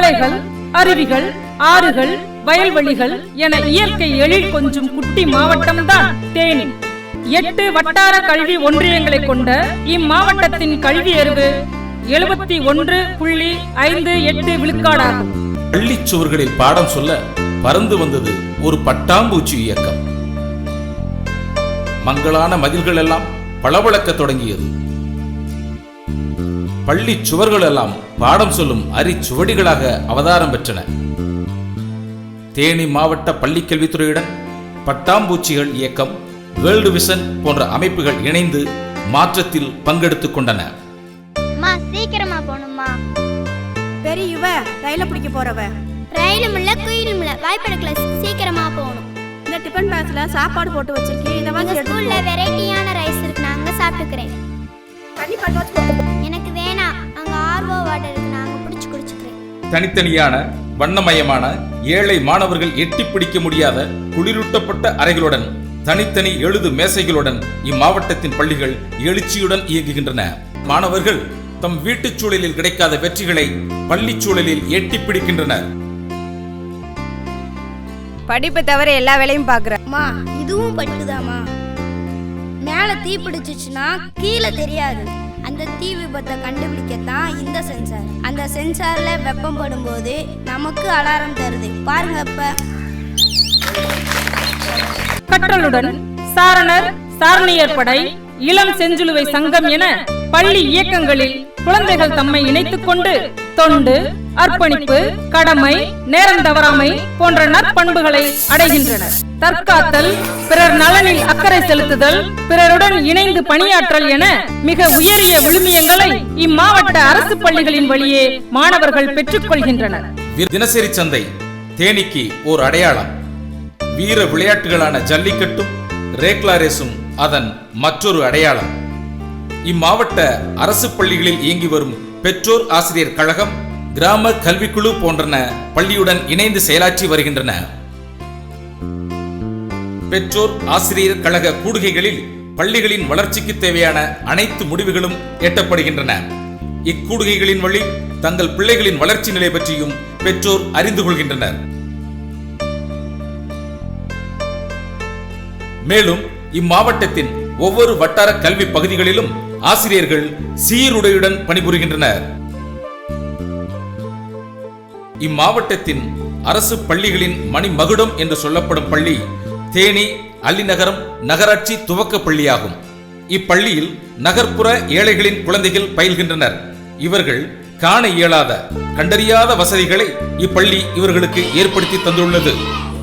மலைகள் அருவிகள் ஆறுகள் வயல்வெளிகள் என இயற்கை எழில் கொஞ்சம் குட்டி மாவட்டம்தான் தேனி. எட்டு வட்டார கல்வி ஒன்றியங்களை கொண்ட இம்மாவட்டத்தின் கல்வி அறிவு எழுபத்தி ஒன்று புள்ளி ஐந்து எட்டு விழுக்காடாகும். பள்ளிச் சுவர்களில் பாடம் சொல்ல பறந்து வந்தது ஒரு பட்டாம்பூச்சி இயக்கம். மங்களான மதில்கள் எல்லாம் பளபளக்க தொடங்கியது. பள்ளி சுவர்கள் எல்லாம் பாடம் சொல்லும் அரிச்சுவடிகளாக அவதாரம் பெற்றன. தேனி மாவட்ட கல்வித்துறையுடன் பட்டாம்பூச்சிகள் இயக்கம் வேர்ல்டு விஷன் போன்ற அமைப்புகள் இணைந்து மாற்றத்தில் பங்கெடுத்துக் கொண்டன. சீக்கிரமா போகணும்மா. பெரியவ ரயில பிடிக்க போறவ. ரயிலும் இல்ல குயிலும் இல்ல. வாய்ப்பெடுக்கல சீக்கிரமா போகணும். இந்த டிஃபன் பாக்ஸ்ல சாப்பாடு போட்டு வச்சிருக்கேன். இத எங்க வாங்கி ஸ்கூல்ல வெரைட்டியான ரைஸ் இருக்கு நான் அங்க சாப்பிட்டுக்கிறேன். எனக்கு தனித்தனியான வண்ணமயமான ஏழை மாணவர்கள் எட்டி பிடிக்க முடியாத குளிரூட்டப்பட்ட அறைகளுடன் தனித்தனி எழுது மேசைகளுடன் இம்மாவட்டத்தின் பள்ளிகள் எழுச்சியுடன் இயங்குகின்றன. மாணவர்கள் தம் வீட்டுச் சூழலில் கிடைக்காத வெற்றிகளை பள்ளிச் சூழலில் எட்டி பிடிக்கின்றனர். படிப்பை தவிர எல்லா வேலையும் பாக்குறேன் அம்மா இதுவும் படிப்புதாம்மா. மேலே தீ பிடிச்சிச்சுன்னா கீழே தெரியாது. அந்த தீ விபத்தை கண்டுபிடிக்கத்தான் இந்த சென்சார் அந்த சென்சார்ல வெப்பம் படும்போது நமக்கு அலாரம் தருது. பாருங்க இப்ப கற்றலுடன் சாரணர் சாரணியர் படை இளம் செஞ்சிலுவை சங்கம் என பள்ளி இயக்கங்களில் குழந்தைகள் தம்மை இணைத்துக் கொண்டு தொண்டு அர்ப்பணிப்பு கடமை நேரம் தவறாமை போன்ற நற்பண்புகளை அடைகின்றனர். தற்காத்தல் பிறர் நலனில் அக்கறை செலுத்துதல் பிறருடன் இணைந்து பணியாற்றல் என மிக உயரிய விழுமியங்களை இம்மாவட்ட அரசு பள்ளிகளின் வழியே மாணவர்கள் பெற்றுக் கொள்கின்றனர் தினசரி சந்தை தேனிக்கு ஓர் அடையாளம். வீர விளையாட்டுகளான ஜல்லிக்கட்டும் ரேக்லா ரேஸும் அதன் மற்றொரு அடையாளம். இம்மாவட்ட அரசு பள்ளிகளில் இயங்கி வரும் பெற்றோர் ஆசிரியர் கழகம் கிராம கல்விக்குழு போன்றன பள்ளியுடன் இணைந்து செயலாற்றி வருகின்றன. பெற்றோர் ஆசிரியர் கழக கூடுகைகளில் பள்ளிகளின் வளர்ச்சிக்கு தேவையான அனைத்து முடிவுகளும் எட்டப்படுகின்றன. இக்கூடுகைகளின் வழி தங்கள் பிள்ளைகளின் வளர்ச்சி நிலை பற்றியும் பெற்றோர் அறிந்து கொள்கின்றனர். மேலும் இம்மாவட்டத்தின் ஒவ்வொரு வட்டார கல்வி பகுதிகளிலும் ஆசிரியர்கள் சீருடையுடன் பணிபுரிகின்றனர். இம்மாவட்டத்தின் அரசு பள்ளிகளின் மணிமகுடம் என்று சொல்லப்படும் பள்ளி தேனி அள்ளிநகரம் நகராட்சி துவக்க பள்ளியாகும். இப்பள்ளியில் நகர்ப்புற ஏழைகளின் குழந்தைகள் பயில்கின்றனர். இவர்கள் காண இயலாத கண்டறியாத வசதிகளை இப்பள்ளி இவர்களுக்கு ஏற்படுத்தி தந்துள்ளது.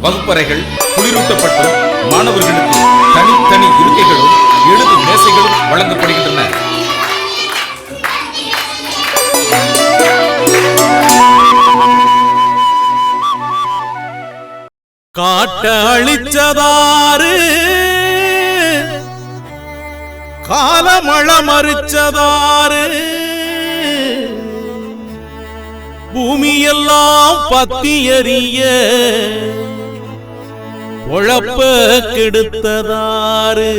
வகுப்பறைகள் குளிரூட்டப்பட்டு மாணவர்களுக்கு தனித்தனி இருக்கைகளும் எழுது மேசைகளும் வழங்கப்படுகின்றன. அழிச்சதாறு காலமழ மறிச்சதாரு பூமியெல்லாம் பத்தி எறிய உழப்ப கெடுத்ததாறு.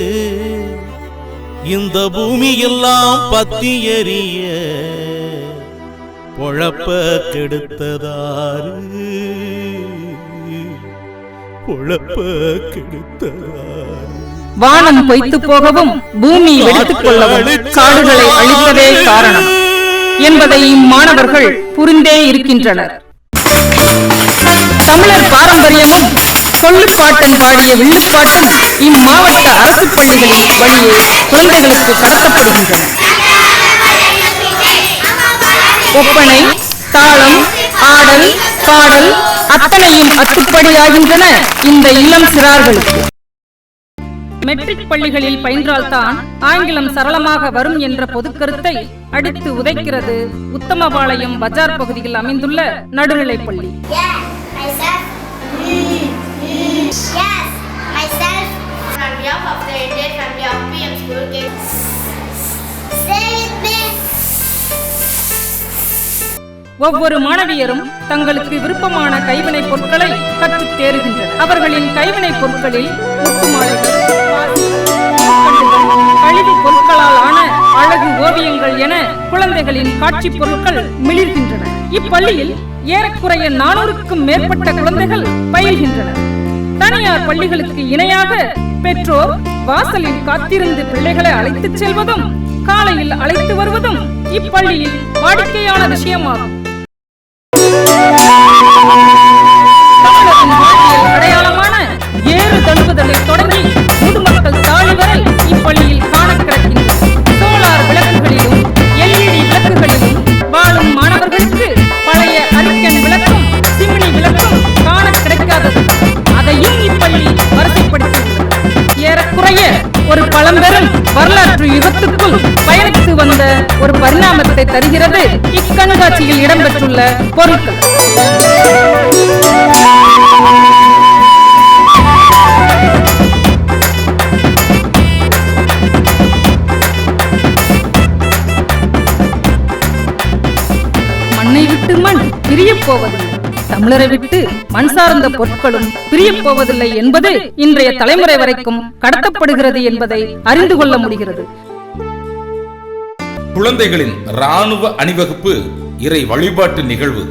இந்த பூமியெல்லாம் பத்தி எறிய பொழப்ப கெடுத்ததாறு. பொழப்ப வானம் பொய்த்து போகவும் பூமி வெடித்துக் கொள்ளவும் காடுகளை அழித்ததே காரணம் என்பதை இம்மாணவர்கள் புரிந்தே இருக்கின்றனர். தமிழர் பாரம்பரியமும் கொள்ளுப்பாட்டன் பாடிய வில்லுப்பாட்டும் இம்மாவட்ட அரசு பள்ளிகளின் வழியே குழந்தைகளுக்கு கடத்தப்படுகின்றன. ஒப்பனை தாளம் ஆடல் பாடல் அத்தனையும் அத்துப்படியாகின்றன இந்த இளம் சிறார்களுக்கு மெட்ரிக் பள்ளிகளில் பயின்றால்தான் ஆங்கிலம் சரளமாக வரும் என்ற பொதுக்கருத்தை அடித்து உதைக்கிறது உத்தமபாளையம் பஜார் பகுதியில் அமைந்துள்ள நடுநிலைப் பள்ளி Yes, myself. Behalf of the Indian family of PM School, give. ஒவ்வொரு மாணவியரும் தங்களுக்கு விருப்பமான கைவினைப் பொருட்களை கற்றுத் தேறுகின்றனர். அவர்களின் கைவினைப் பொருட்களில் முத்துமாலைகள் கழிவுப் பொருட்களால் ஆன அழகு ஓவியங்கள் என குழந்தைகளின் காட்சிப் பொருட்கள் மிளிர்கின்றன. இப்பள்ளியில் ஏறக்குறைய நானூறுக்கும் மேற்பட்ட குழந்தைகள் பயில்கின்றனர். தனியார் பள்ளிகளுக்கு இணையாக பெற்றோர் வாசலில் காத்திருந்து பிள்ளைகளை அழைத்துச் செல்வதும் காலையில் அழைத்து வருவதும் இப்பள்ளியில் வாடிக்கையான விஷயமாகும். அடையாளமான ஏறு தழுவுதலில் தொடங்கி முதுமக்கள் தாழி வரை இப்பள்ளியில் காண கிடக்கின்றது சோலார் விளக்குகளிலும் எல்இடி விளக்குகளிலும் வாழும் மாணவர்களுக்கு பழைய அரிக்கன் விளக்கும் சிம்னி விளக்கும் காண கிடைக்காதது. அதையும் இப்பள்ளி வரிசைப்படுத்தியுள்ளது ஏறக்குறைய ஒரு பழம்பெரும் வரலாற்று யுகத்துக்குள் பயணித்து வந்த ஒரு பரிணாமத்தை தருகிறது இக்கண்காட்சியில் இடம்பெற்றுள்ள பொருட்கள். மண்ணை விட்டு மண் பிரியப் போவதில்லை. தமிழரை விட்டு மண் சார்ந்த பொருட்களும் பிரியப் போவதில்லை என்பது இன்றைய தலைமுறை வரைக்கும் கடத்தப்படுகிறது என்பதை அறிந்து கொள்ள முடிகிறது. குழந்தைகளின் ராணுவ அணிவகுப்பு இறை வழிபாட்டு நிகழ்வு.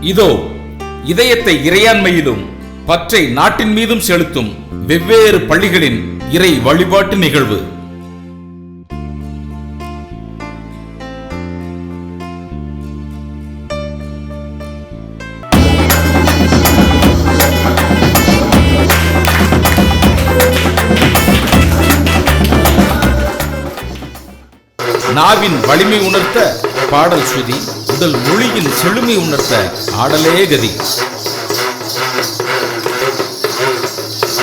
இதோ இதயத்தை இறையாண்மையிலும் பற்றை நாட்டின் மீதும் செலுத்தும் வெவ்வேறு பள்ளிகளின் இறை வழிபாட்டு நிகழ்வு. நாவின் வலிமை உணர்த்த பாடல் சுதி உடல் மொழியின் செழுமை உணர்த்த ஆடலே கதி.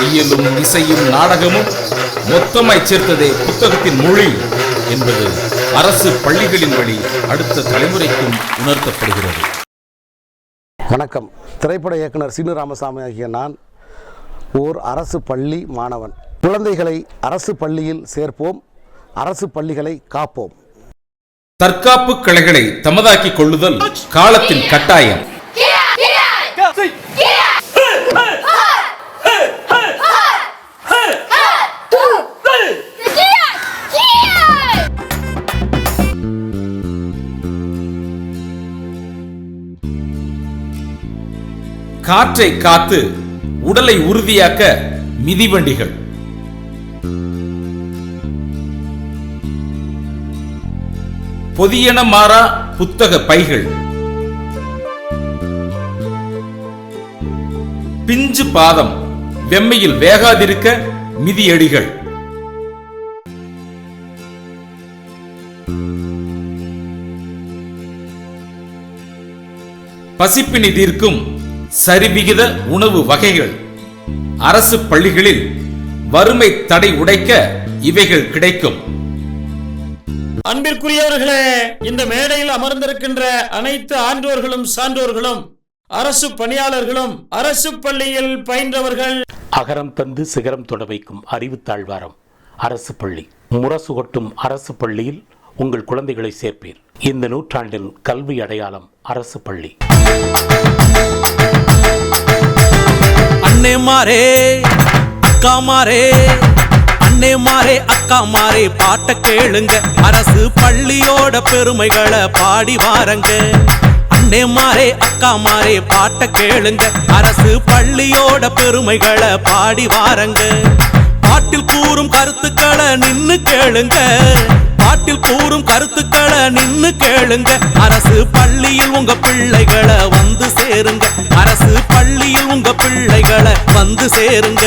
இயலும் இசையும் நாடகமும் மொத்தமாய் சேர்த்ததே புத்தகத்தின் மொழி என்பது அரசு பள்ளிகளின் வழி அடுத்த தலைமுறைக்கும் உணர்த்தப்படுகிறது. வணக்கம். திரைப்பட இயக்குனர் சீனு ராமசாமி ஆகிய நான் ஓர் அரசு பள்ளி மாணவன். குழந்தைகளை அரசு பள்ளியில் சேர்ப்போம் அரசு பள்ளிகளை காப்போம். தற்காப்பு கலைகளை தமதாக்கிக் கொள்ளுதல் காலத்தின் கட்டாயம். காற்றை காத்து உடலை உறுதியாக்க மிதிவண்டிகள். பொதியன மாறா புத்தக பைகள். பிஞ்சு பாதம் வெம்மையில் வேகாதிருக்க மிதியடிகள். பசிப்பினி தீர்க்கும் சரிவிகித உணவு வகைகள். அரசு பள்ளிகளில் வறுமை தடை உடைக்க இவைகள் கிடைக்கும். அன்பிற்குரியவர்களே இந்த மேடையில் அமர்ந்திருக்கின்ற அனைத்து ஆன்றோர்களும் சான்றோர்களும் அரசு பணியாளர்களும் அரசு பள்ளியில் பயின்றவர்கள். அகரம் தந்து சிகரம் தொட வைக்கும் அறிவு தாழ்வாரம் அரசு பள்ளி. முரசு கொட்டும் அரசு பள்ளியில் உங்கள் குழந்தைகளை சேர்ப்பீர். இந்த நூற்றாண்டில் கல்வி அடையாளம் அரசு பள்ளி. அண்ணே மாரே அக்கா அண்ணே மாறே அக்கா மாறே பாட்ட கேளுங்க. அரசு பள்ளியோட பெருமைகளை பாடி வாரங்க. அண்ணே மாறே அக்கா மாறே பாட்ட கேளுங்க. அரசு பள்ளியோட பெருமைகளை பாடி வாரங்க. பாட்டில் கூறும் கருத்துக்களை நின்னு கேளுங்க. பாட்டில் கூறும் கருத்துக்களை நின்னு கேளுங்க. அரசு பள்ளியில் உங்க பிள்ளைகளை வந்து சேருங்க. அரசு பள்ளியில் உங்க பிள்ளைகளை வந்து சேருங்க.